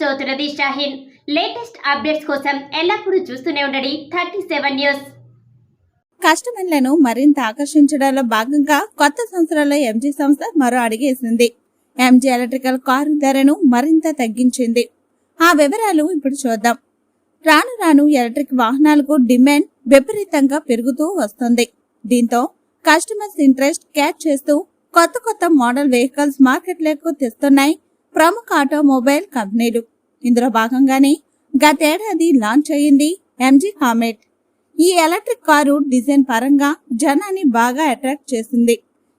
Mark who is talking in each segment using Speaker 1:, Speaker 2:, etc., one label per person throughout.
Speaker 1: చౌతురది Shaheen. Latest updates కోసం ఎల్లప్పుడూ చూస్తూనే ఉండండి థర్టీ సెవెన్ న్యూస్.
Speaker 2: కస్టమర్లను మరింత ఆకర్షించడంలో భాగంగా కొత్త సంవత్సరంలో ఎంజీ సంస్థ మరో అడిగేసింది. ఎంజీ ఎలక్ట్రికల్ కారు ధరను మరింత తగ్గించింది. ఆ వివరాలు ఇప్పుడు చూద్దాం. రాను రాను ఎలక్ట్రిక్ వాహనాలకు డిమాండ్ విపరీతంగా పెరుగుతూ వస్తుంది. దీంతో కస్టమర్స్ ఇంట్రెస్ట్ క్యాచ్ చేస్తూ కొత్త కొత్త మోడల్ వెహికల్స్ మార్కెట్లోకి తెస్తున్నాయి ప్రముఖ ఆటోమొబైల్ కంపెనీలు. ఇందులో భాగంగానే గతేడాది లాంచ్ అయింది ఎంజీ కామెట్ ఈ ఎలక్ట్రిక్ కారు డిజైన్ పరంగా జనాన్ని బాగా అట్రాక్ట్ చేసింది.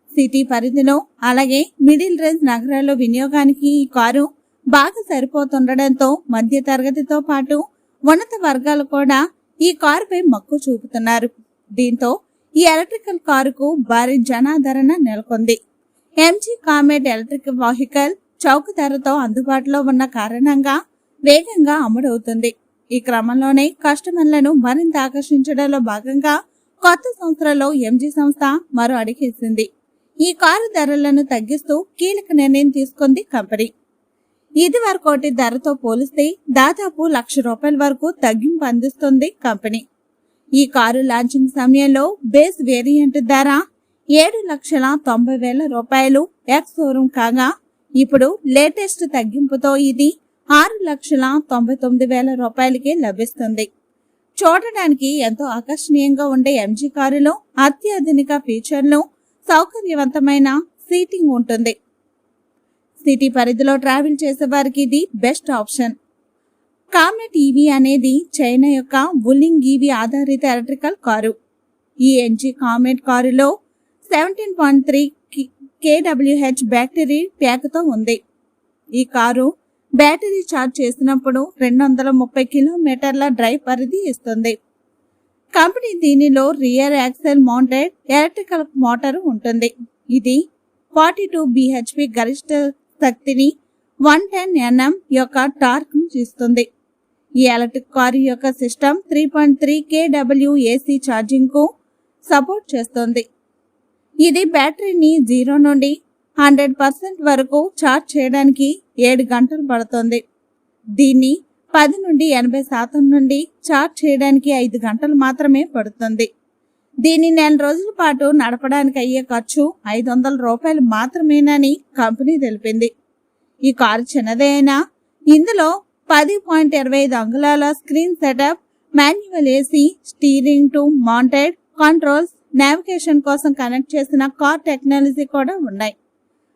Speaker 2: సిటీ పరిధిలో అలాగే మిడిల్ రేంజ్ నగరాల్లో వినియోగానికి ఈ కారు బాగా సరిపోతుండటంతో మధ్య తరగతితో పాటు ఉన్నత వర్గాలు కూడా ఈ కారుపై మక్కువ చూపుతున్నారు. దీంతో ఈ ఎలక్ట్రికల్ కారుకు భారీ జనాదరణ నెలకొంది. ఎంజీ కామెట్ ఎలక్ట్రిక్ వెహికల్ చౌక ధరతో అందుబాటులో ఉన్న కారణంగా వేగంగా అమ్ముడవుతుంది. ఈ క్రమంలోనే కస్టమర్లను మరింత ఆకర్షించడంలో భాగంగా కొత్త సంవత్సరంలో ఎంజీ సంస్థ మరో అడిగేసింది. ఈ కారు ధరలను తగ్గిస్తూ కీలక నిర్ణయం తీసుకుంది కంపెనీ. ఇది వరకోటి ధరతో పోలిస్తే దాదాపు లక్ష రూపాయల వరకు తగ్గింపు అందిస్తుంది కంపెనీ. ఈ కారు లాంచింగ్ సమయంలో బేస్ వేరియంట్ ధర ఏడు లక్షల తొంభై వేల రూపాయలు ఎక్స్ షోరూమ్ కాగా ఇప్పుడు లేటెస్ట్ తగ్గింపుతో ఇది ఆరు లక్షల తొంభై తొమ్మిది వేల రూపాయలకే లభిస్తుంది. చూడడానికి ఎంతో ఆకర్షణీయంగా ఉండే ఎంజీ కారులో అత్యాధునిక ఫీచర్లు సౌకర్యవంతమైన సీటింగ్ ఉంటుంది. సిటీ పరిధిలో ట్రావెల్ చేసే వారికి ఇది బెస్ట్ ఆప్షన్. కామెట్ ఈవీ అనేది చైనా యొక్క బుల్లింగ్ ఈవీ ఆధారిత ఎలక్ట్రికల్ కారు. ఈ ఎంజీ కామెట్ కారులో సెవెంటీన్ పాయింట్ త్రీ కేడబ్ల్యూహెచ్ బ్యాటరీ ప్యాక్తో ఉంది. ఈ కారు బ్యాటరీ ఛార్జ్ చేసినప్పుడు రెండు వందల ముప్పై కిలోమీటర్ల డ్రైవ్ పరిధి ఇస్తుంది. కంపెనీ దీనిలో rear axle mounted electrical motor ఉంటుంది. ఇది ఫార్టీ టూ బిహెచ్పి గరిష్ట శక్తిని వన్ టెన్ ఎన్ఎం యొక్క టార్క్ ఇస్తుంది. ఈ ఎలక్ట్రిక్ కారు యొక్క సిస్టమ్ త్రీ పాయింట్ త్రీ కేడబ్ల్యూ ఏసీ ఛార్జింగ్కు సపోర్ట్ చేస్తుంది. ఇది బ్యాటరీని జీరో నుండి హండ్రెడ్ పర్సెంట్ వరకు ఛార్జ్ చేయడానికి ఏడు గంటలు పడుతుంది. దీన్ని పది నుండి ఎనభై శాతం నుండి ఛార్జ్ చేయడానికి ఐదు గంటలు మాత్రమే పడుతుంది. దీన్ని నెల రోజుల పాటు నడపడానికి అయ్యే ఖర్చు ఐదు వందల రూపాయలు మాత్రమేనని కంపెనీ తెలిపింది. ఈ కారు చిన్నదే అయినా ఇందులో పది పాయింట్ ఇరవై ఐదు అంగుళాల screen setup manual AC steering to mounted controls navigation కోసం కనెక్ట్ చేసిన కార్ టెక్నాలజీ కూడా ఉన్నాయి.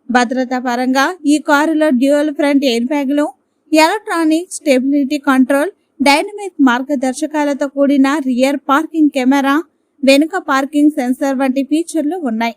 Speaker 2: భద్రతా పరంగా ఈ కారులో డ్యూయల్ ఫ్రంట్ ఎయిర్ బ్యాగ్లు ఎలక్ట్రానిక్ స్టెబిలిటీ కంట్రోల్ డైనమిక్ మార్గదర్శకాలతో కూడిన రియర్ పార్కింగ్ కెమెరా వెనుక పార్కింగ్ సెన్సార్ వంటి ఫీచర్లు ఉన్నాయి.